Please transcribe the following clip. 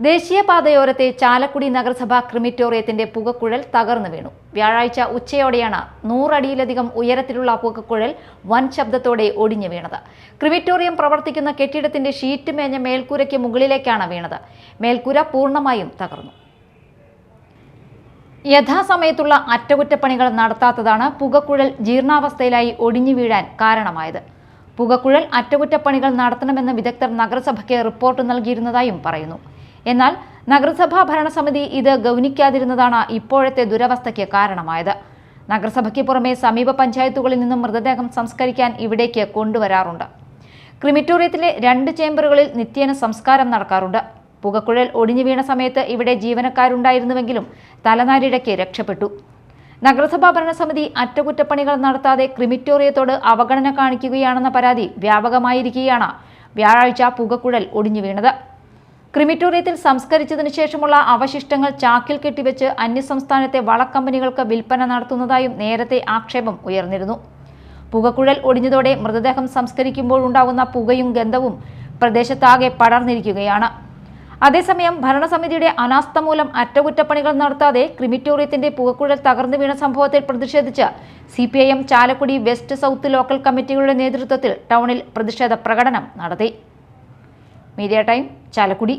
ദേശീയപാതയോരത്തെ ചാലക്കുടി നഗരസഭാ ക്രിമിറ്റോറിയത്തിന്റെ പുകക്കുഴൽ തകർന്നു വീണു. വ്യാഴാഴ്ച ഉച്ചയോടെയാണ് നൂറടിയിലധികം ഉയരത്തിലുള്ള പുകക്കുഴൽ വൻ ശബ്ദത്തോടെ ഒടിഞ്ഞു വീണത്. ക്രിമിറ്റോറിയം പ്രവർത്തിക്കുന്ന കെട്ടിടത്തിന്റെ ഷീറ്റ് മേഞ്ഞ മേൽക്കൂരയ്ക്ക് മുകളിലേക്കാണ് വീണത്. മേൽക്കൂര പൂർണമായും തകർന്നു. യഥാസമയത്തുള്ള അറ്റകുറ്റപ്പണികൾ നടത്താത്തതാണ് പുകക്കുഴൽ ജീർണാവസ്ഥയിലായി ഒടിഞ്ഞു വീഴാൻ കാരണമായത്. പുകക്കുഴൽ അറ്റകുറ്റപ്പണികൾ നടത്തണമെന്ന് വിദഗ്ധർ നഗരസഭയ്ക്ക് റിപ്പോർട്ട് നൽകിയിരുന്നതായും പറയുന്നു. എന്നാൽ നഗരസഭാ ഭരണസമിതി ഇത് ഗൗനിക്കാതിരുന്നതാണ് ഇപ്പോഴത്തെ ദുരവസ്ഥയ്ക്ക് കാരണമായത്. നഗരസഭയ്ക്ക് പുറമെ സമീപ പഞ്ചായത്തുകളിൽ നിന്നും മൃതദേഹം സംസ്കരിക്കാൻ ഇവിടേക്ക് കൊണ്ടുവരാറുണ്ട്. ക്രിമിറ്റോറിയത്തിലെ രണ്ട് ചേംബറുകളിൽ നിത്യേന സംസ്കാരം നടക്കാറുണ്ട്. പുകക്കുഴൽ ഒടിഞ്ഞു വീണ സമയത്ത് ഇവിടെ ജീവനക്കാരുണ്ടായിരുന്നുവെങ്കിലും തലനാരിഴയ്ക്ക് രക്ഷപ്പെട്ടു. നഗരസഭാ ഭരണസമിതി അറ്റകുറ്റപ്പണികൾ നടത്താതെ ക്രിമിറ്റോറിയത്തോട് അവഗണന കാണിക്കുകയാണെന്ന പരാതി വ്യാപകമായിരിക്കുകയാണ് വ്യാഴാഴ്ച പുകക്കുഴൽ ഒടിഞ്ഞു വീണത്. ക്രിമിറ്റോറിയത്തിൽ സംസ്കരിച്ചതിനു ശേഷമുള്ള അവശിഷ്ടങ്ങൾ ചാക്കിൽ കെട്ടിവെച്ച് അന്യസംസ്ഥാനത്തെ വളക്കമ്പനികൾക്ക് വിൽപ്പന നടത്തുന്നതായും നേരത്തെ ആക്ഷേപം ഉയർന്നിരുന്നു. പുകക്കുഴൽ ഒടിഞ്ഞതോടെ മൃതദേഹം സംസ്കരിക്കുമ്പോഴുണ്ടാകുന്ന പുകയും ഗന്ധവും പ്രദേശത്താകെ പടർന്നിരിക്കുകയാണ്. അതേസമയം ഭരണസമിതിയുടെ അനാസ്ഥ മൂലം അറ്റകുറ്റപ്പണികൾ നടത്താതെ ക്രിമിറ്റോറിയത്തിന്റെ പുകക്കുഴൽ തകർന്നു വീണ സംഭവത്തിൽ പ്രതിഷേധിച്ച് C P I M Chalakudy west south local കമ്മിറ്റികളുടെ നേതൃത്വത്തിൽ ടൗണിൽ പ്രതിഷേധ പ്രകടനം നടത്തി. Media time Chalakudy